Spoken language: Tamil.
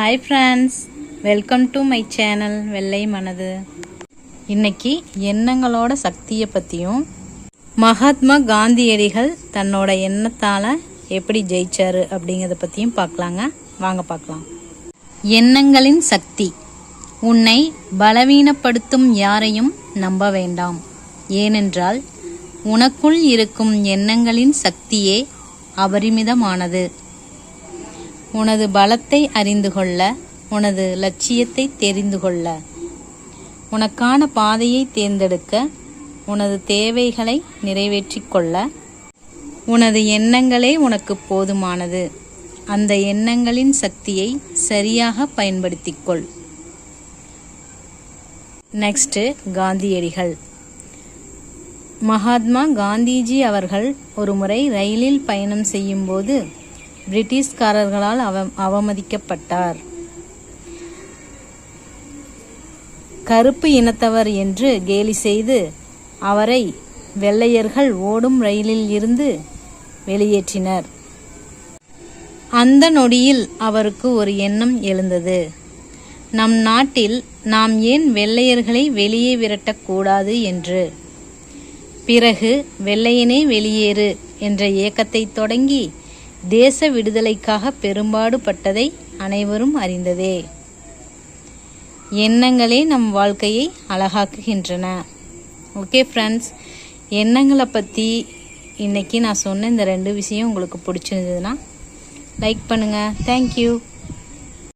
Hi friends welcome to my channel வெள்ளை மனது இன்னைக்கு எண்ணங்களோட சக்தியை பற்றியும் மகாத்மா காந்தியடிகள் தன்னோட எண்ணத்தால் எப்படி ஜெயிச்சாரு அப்படிங்கிறத பற்றியும் பார்க்கலாங்க. வாங்க பார்க்கலாம். எண்ணங்களின் சக்தி. உன்னை பலவீனப்படுத்தும் யாரையும் நம்ப வேண்டாம். ஏனென்றால் உனக்குள் இருக்கும் எண்ணங்களின் சக்தியே அபரிமிதமானது. உனது பலத்தை அறிந்து கொள்ள உனது லட்சியத்தை தெரிந்து கொள்ள உனக்கான பாதையை தேர்ந்தெடுக்க உனது தேவைகளை நிறைவேற்றிக் கொள்ள உனது எண்ணங்களே உனக்கு போதுமானது. அந்த எண்ணங்களின் சக்தியை சரியாக பயன்படுத்திக்கொள். நெக்ஸ்ட்டு காந்தியடிகள். மகாத்மா காந்திஜி அவர்கள் ஒருமுறை ரயிலில் பயணம் செய்யும்போது பிரிட்டிஷ்காரர்களால் அவ அவமதிக்கப்பட்டார். கருப்பு இனத்தவர் என்று கேலி செய்து அவரை வெள்ளையர்கள் ஓடும் ரயிலில் இருந்து வெளியேற்றினர். அந்த நொடியில் அவருக்கு ஒரு எண்ணம் எழுந்தது. நம் நாட்டில் நாம் ஏன் வெள்ளையர்களை வெளியே விரட்டக்கூடாது என்று? பிறகு வெள்ளையனே வெளியேறு என்ற இயக்கத்தை தொடங்கி தேச விடுதலைக்காக பெரும்பாடுபட்டதை அனைவரும் அறிந்ததே. எண்ணங்களே நம் வாழ்க்கையை அழகாக்குகின்றன. ஓகே ஃப்ரெண்ட்ஸ் எண்ணங்களை பற்றி இன்னைக்கு நான் சொன்ன இந்த ரெண்டு விஷயம் உங்களுக்கு பிடிச்சிருந்ததுன்னா லைக் பண்ணுங்கள் தேங்க்யூ